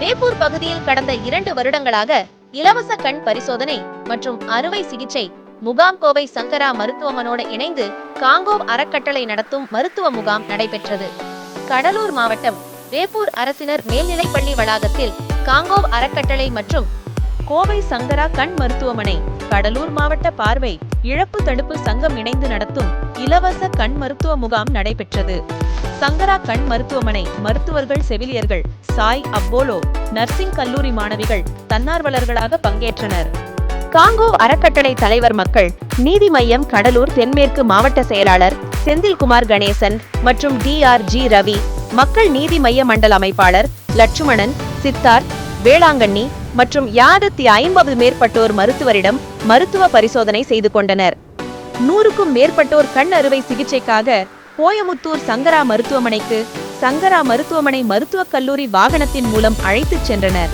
வேப்பூர் பகுதியில் கடந்த இரண்டு வருடங்களாக இலவச கண் பரிசோதனை மற்றும் அறுவை சிகிச்சை முகாம் கோவை சங்கரா மருத்துவமனோடு இணைந்து காங்கோ அறக்கட்டளை நடத்தும் மருத்துவ முகாம் நடைபெற்றது. கடலூர் மாவட்டம் வேப்பூர் அரசினர் மேல்நிலைப்பள்ளி வளாகத்தில் காங்கோ அறக்கட்டளை மற்றும் கோவை சங்கரா கண் மருத்துவமனை கடலூர் மாவட்ட பார்வை இழப்பு தடுப்பு சங்கம் இணைந்து நடத்தும் இலவச கண் மருத்துவ முகாம் நடைபெற்றது. சங்கரா கண் மருத்துவமனை மருத்துவர்கள் செவிலியர்கள் சாய் அப்போலோ நர்சிங் கல்லூரி மாணவிகள் தன்னார்வலர்களாக பங்கேற்றனர். காங்கோ அறக்கட்டளை தலைவர் மக்கள் நீதி மையம் கடலூர் தென்மேற்கு மாவட்ட செயலாளர் செந்தில்குமார் கணேசன் மற்றும் டி ஆர் ஜி ரவி மக்கள் நீதி மைய மண்டல அமைப்பாளர் லட்சுமணன் சித்தார்த் வேளாங்கண்ணி மற்றும் யாதத்தி ஐம்பது மேற்பட்டோர் மருத்துவரிடம் மருத்துவ பரிசோதனை செய்து கொண்டனர். நூறுக்கும் மேற்பட்டோர் கண் அறுவை சிகிச்சைக்காக கோயமுத்தூர் சங்கரா மருத்துவமனைக்கு சங்கரா மருத்துவமனை மருத்துவக் கல்லூரி வாகனத்தின் மூலம் அழைத்துச் சென்றனர்.